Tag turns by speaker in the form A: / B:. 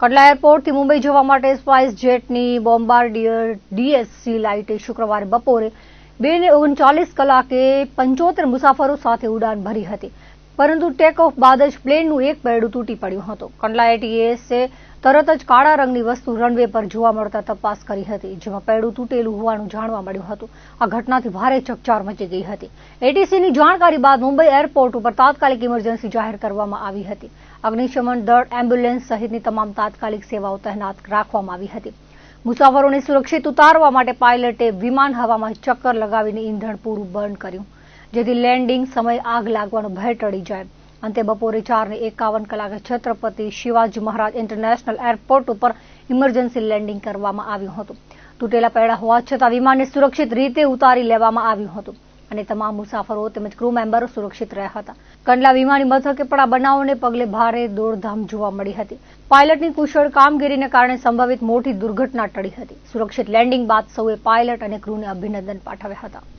A: કંડલા એરપોર્ટથી મુંબઈ જવા માટે સ્પાઇસ જેટની બોમ્બાર્ડિયર ડીએસસી લાઇટે શુક્રવારે બપોરે બે ને ઓગણચાલીસ કલાકે પંચોતેર મુસાફરો સાથે ઉડાન ભરી હતી. પરંતુ ટેક ઓફ બાદ જ પ્લેનનું એક પૈડું તૂટી પડ્યું હતું. કંડલા એટીએસે તરત જ કાળા રંગની વસ્તુ રનવે પર જોવા મળતા તપાસ કરી હતી, જેમાં પૈડું તૂટેલું હોવાનું જાણવા મળ્યું હતું. આ ઘટનાથી ભારે ચકચાર મચી ગઈ હતી. એટીસીની જાણકારી બાદ મુંબઈ એરપોર્ટ ઉપર તાત્કાલિક ઇમરજન્સી જાહેર કરવામાં આવી હતી. અગ્નિશમન દળ એમ્બ્યુલન્સ સહિતની તમામ તાત્કાલિક સેવાઓ તહેનાત રાખવામાં આવી હતી. મુસાફરોને સુરક્ષિત ઉતારવા માટે પાયલટે વિમાન હવામાં ચક્કર લગાવીને ઈંધણ પૂરું બર્ન કર્યું. જેથી લેન્ડિંગ સમય આગ લાગવાનો ભય ટળી જાય. અંતે બપોરે ચારને એકાવન કલાકે છત્રપતિ શિવાજી મહારાજ ઇન્ટરનેશનલ એરપોર્ટ ઉપર ઇમરજન્સી લેન્ડિંગ કરવામાં આવ્યું હતું. તૂટેલા પૈડા હોવા છતાં વિમાનને સુરક્ષિત રીતે ઉતારી લેવામાં આવ્યું હતું અને તમામ મુસાફરો તેમજ ક્રૂ મેમ્બરો સુરક્ષિત રહ્યા હતા. કંડલા વિમાની મથકે પણ આ બનાવોને પગલે ભારે દોડધામ જોવા મળી હતી. પાયલટની કુશળ કામગીરીને કારણે સંભવિત મોટી દુર્ઘટના ટળી હતી. સુરક્ષિત લેન્ડિંગ બાદ સૌએ પાયલટ અને ક્રૂને અભિનંદન પાઠવ્યા હતા.